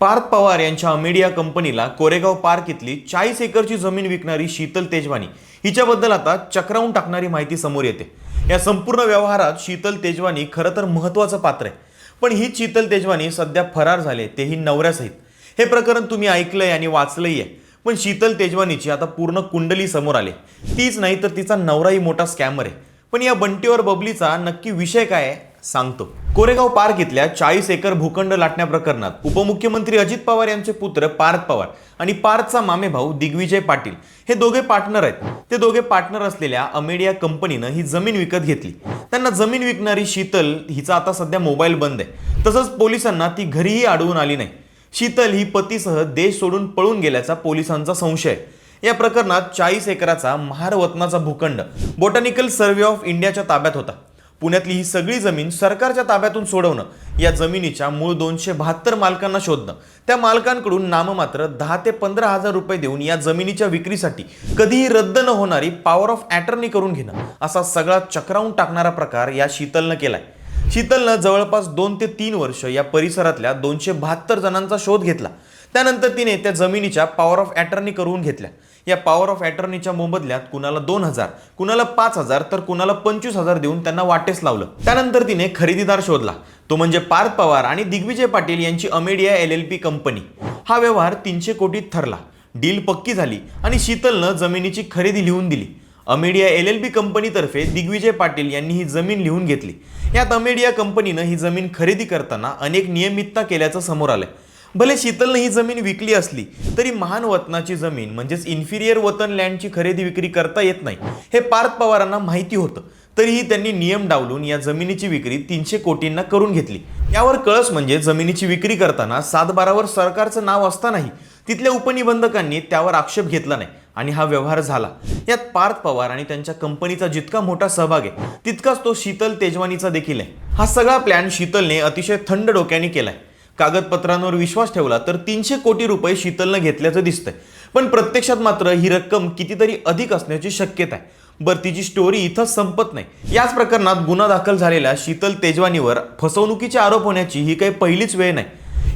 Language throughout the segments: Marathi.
पार्थ पवार यांच्या अमेडिया कंपनीला कोरेगाव पार्क इथली चाळीस एकरची जमीन विकणारी शीतल तेजवानी हिच्याबद्दल आता चक्रावून टाकणारी माहिती समोर येते. या संपूर्ण व्यवहारात शीतल तेजवानी खरं तर महत्त्वाचं पात्र आहे. पण ही शीतल तेजवानी सध्या फरार झाले तेही नवऱ्यासहित. हे प्रकरण तुम्ही ऐकलंय आणि वाचलंही आहे. पण शीतल तेजवानीची आता पूर्ण कुंडली समोर आली. तीच नाही तर तिचा नवराही मोठा स्कॅमर आहे. पण या बंटीवर बबलीचा नक्की विषय काय आहे? सांगतो. कोरेगाव पार्क इथल्या चाळीस एकर भूखंड लाटण्या प्रकरणात उपमुख्यमंत्री अजित पवार यांचे पुत्र पार्थ पवार आणि पार्थचा मामे भाऊ दिग्विजय पाटील हे दोघे पार्टनर आहेत. ते दोघे पार्टनर असलेल्या अमेडिया कंपनीनं ही जमीन विकत घेतली. त्यांना जमीन विकणारी शीतल हिचा आता सध्या मोबाईल बंद आहे. तसंच पोलिसांना ती घरीही अडवून आली नाही. शीतल ही पतीसह देश सोडून पळून गेल्याचा पोलिसांचा संशय. आहे या प्रकरणात चाळीस एकराचा महारवतनाचा भूखंड. बोटॅनिकल सर्व्हे ऑफ इंडियाच्या ताब्यात होता. पुण्यातली ही सगळी जमीन सरकारच्या ताब्यातून सोडवणं या जमिनीच्या मूळ दोनशे बहात्तर मालकांना शोधणं त्या मालकांकडून नाममात्र दहा ते पंधरा हजार रुपये देऊन या जमिनीच्या विक्रीसाठी कधीही रद्द न होणारी पॉवर ऑफ अटर्नी करून घेणं असा सगळा चक्रावून टाकणारा प्रकार या शीतलनं केलाय. शीतलनं जवळपास दोन ते तीन वर्ष या परिसरातल्या दोनशे बहात्तर जणांचा शोध घेतला. त्यानंतर तिने त्या जमिनीच्या पॉवर ऑफ अटर्नी करून घेतल्या. या पॉवर ऑफ अटॉर्नीच्या मोबदल्यात कुणाला दोन हजार कुणाला पाच हजार तर कुणाला पंचवीस हजार देऊन त्यांना वाटेस लावलं. त्यानंतर तिने खरेदीदार शोधला. तो म्हणजे पार्थ पवार आणि दिग्विजय पाटील यांची Amedia L L P company. हा व्यवहार तीनशे कोटीत ठरला. डील पक्की झाली आणि शीतलनं जमिनीची खरेदी लिहून दिली. अमेडिया एल एल बी कंपनीतर्फे दिग्विजय पाटील यांनी ही जमीन लिहून घेतली. यात अमेडिया कंपनीनं ही जमीन खरेदी करताना अनेक नियमितता केल्याचं समोर आलंय. भले शीतलनं ही जमीन विकली असली तरी महान वतनाची जमीन म्हणजेच इन्फिरियर वतन लँडची खरेदी विक्री करता येत नाही. हे पार्थ पवारांना माहिती होतं. तरीही त्यांनी नियम डावलून या जमिनीची विक्री तीनशे कोटींना करून घेतली. यावर कळस म्हणजे जमिनीची विक्री करताना सातबारावर सरकारचं नाव असतानाही तिथल्या उपनिबंधकांनी त्यावर आक्षेप घेतला नाही आणि हा व्यवहार झाला. यात पार्थ पवार आणि त्यांच्या कंपनीचा जितका मोठा सहभाग आहे तितकाच तो शीतल तेजवानीचा देखील आहे. हा सगळा प्लॅन शीतलने अतिशय थंड डोक्याने केलाय. कागदपत्रांवर विश्वास ठेवला तर तीनशे कोटी रुपये शीतलनं घेतल्याचं दिसतंय. पण प्रत्यक्षात मात्र ही रक्कम कितीतरी अधिक असण्याची शक्यता आहे. बरं तिची स्टोरी इथं संपत नाही. याच प्रकरणात गुन्हा दाखल झालेल्या शीतल तेजवानीवर फसवणुकीचे आरोप होण्याची ही काही पहिलीच वेळ नाही.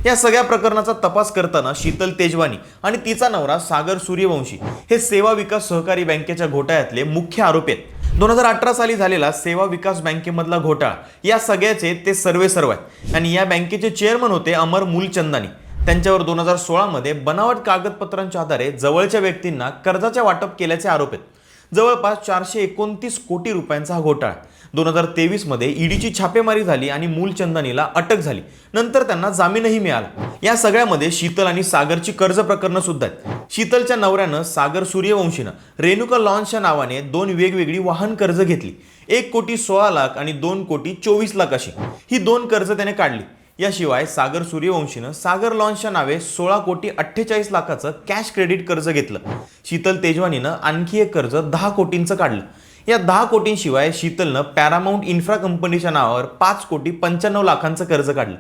या सगळ्या प्रकरणाचा तपास करताना शीतल तेजवानी आणि तिचा नवरा सागर सूर्यवंशी हे सेवा विकास सहकारी बँकेच्या घोटाळ्यातले मुख्य आरोपी आहेत. दोन हजार अठरा साली झालेला सेवा विकास बँकेमधला घोटाळा. या सगळ्याचे ते सर्वे सर्व आहेत. आणि या बँकेचे चेअरमन होते अमर मूलचंदानी. त्यांच्यावर दोन हजार सोळामध्ये बनावट कागदपत्रांच्या आधारे जवळच्या व्यक्तींना कर्जाचे वाटप केल्याचे आरोप आहेत. जवळपास चारशे एकोणतीस कोटी रुपयांचा हा घोटाळा दोन हजार तेवीसमध्ये ईडीची छापेमारी झाली आणि मूलचंदानीला अटक झाली. नंतर त्यांना जामीनही मिळाला. या सगळ्यामध्ये शीतल आणि सागरची कर्ज प्रकरणं सुद्धा आहेत. शीतलच्या नवऱ्यानं सागर सूर्यवंशीनं रेणुका लॉन्सच्या नावाने दोन वेगवेगळी वाहन कर्ज घेतली. एक कोटी सोळा लाख आणि दोन कोटी चोवीस लाख अशी. ही दोन कर्ज त्याने काढली. याशिवाय सागर सूर्यवंशीनं सागर लॉन्सच्या नावे सोळा कोटी अठ्ठेचाळीस लाखाचं कॅश क्रेडिट कर्ज घेतलं. शीतल तेजवानीनं आणखी एक कर्ज दहा कोटींचं काढलं. या दहा कोटींशिवाय शीतलनं पॅरामाऊंट इन्फ्रा कंपनीच्या नावावर पाच कोटी पंच्याण्णव लाखांचं कर्ज काढलं.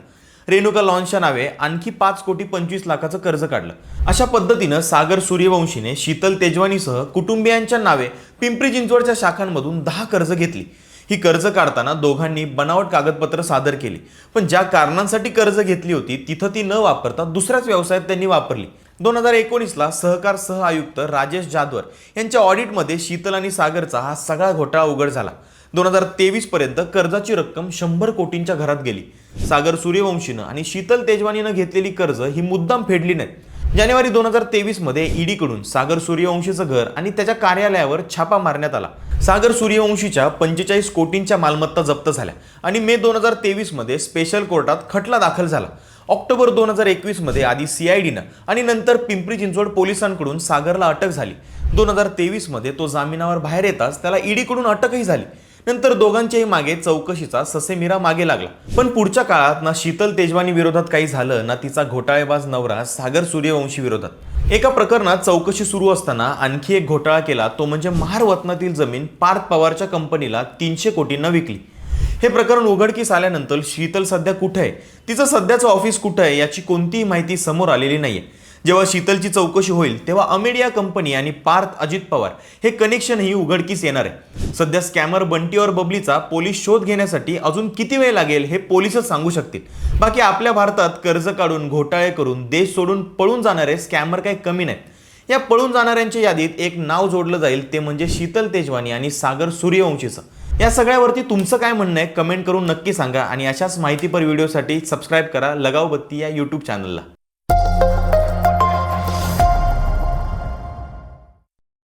रेणुका लॉन्चच्या नावे आणखी पाच कोटी पंचवीस लाखाचं कर्ज काढलं. अशा पद्धतीनं सागर सूर्यवंशीने शीतल तेजवानीसह कुटुंबियांच्या नावे पिंपरी चिंचवडच्या शाखांमधून दहा कर्ज घेतली. ही कर्ज काढताना दोघांनी बनावट कागदपत्र सादर केली. पण ज्या कारणांसाठी कर्ज घेतली होती तिथं ती न वापरता दुसऱ्याच व्यवसायात त्यांनी वापरली. दोन हजार एकोणीसला सहकार सह आयुक्त राजेश जाधवर यांच्या ऑडिटमध्ये शीतल आणि सागरचा हा सगळा घोटाळा उघड झाला. दोन हजार तेवीस पर्यंत कर्जाची रक्कम शंभर कोटींच्या घरात गेली. सागर सूर्यवंशीनं आणि शीतल तेजवानीनं घेतलेली कर्ज ही मुद्दाम फेडली नाहीत. जानेवारी दोन हजार तेवीसमध्ये ईडीकडून सागर सूर्यवंशीचं घर आणि त्याच्या कार्यालयावर छापा मारण्यात आला. सागर सूर्यवंशीच्या पंचेचाळीस कोटींच्या मालमत्ता जप्त झाल्या आणि मे दोन हजार तेवीसमध्ये स्पेशल कोर्टात खटला दाखल झाला. ऑक्टोबर दोन हजार एकवीसमध्ये आधी सी आय डीनं आणि नंतर पिंपरी चिंचवड पोलिसांकडून सागरला अटक झाली. दोन हजार तेवीसमध्ये तो जामिनावर बाहेर येताच त्याला ईडीकडून अटकही झाली. नंतर दोघांच्याही मागे चौकशीचा ससेमिरा मागे लागला. पण पुढच्या काळात ना शीतल तेजवानी विरोधात काही झालं ना तिचा घोटाळेबाज नवरा सागर सूर्यवंशी विरोधात. एका प्रकरणात चौकशी सुरू असताना आणखी एक घोटाळा केला तो म्हणजे महारवतनातील जमीन पार्थ पवारच्या कंपनीला तीनशे कोटींना विकली. हे प्रकरण उघडकीस आल्यानंतर शीतल सध्या कुठे आहे? तिचं सध्याचं ऑफिस कुठं आहे याची कोणतीही माहिती समोर आलेली नाहीये. जेव्हा शीतलची चौकशी होईल तेव्हा अमेडिया कंपनी आणि पार्थ अजित पवार हे कनेक्शनही उघडकीस येणार आहे. सध्या स्कॅमर बंटी और बबलीचा पोलीस शोध घेण्यासाठी अजून किती वेळ लागेल हे पोलीसच सांगू शकतील. बाकी आपल्या भारतात कर्ज काढून घोटाळे करून देश सोडून पळून जाणारे स्कॅमर काही कमी नाहीत. या पळून जाणाऱ्यांच्या यादीत एक नाव जोडलं जाईल ते म्हणजे शीतल तेजवानी आणि सागर सूर्यवंशीचं. या सगळ्यावरती तुमचं काय म्हणणं आहे कमेंट करून नक्की सांगा आणि अशाच माहितीपर व्हिडिओसाठी सबस्क्राईब करा लगाव बत्ती या यूट्यूब चॅनलला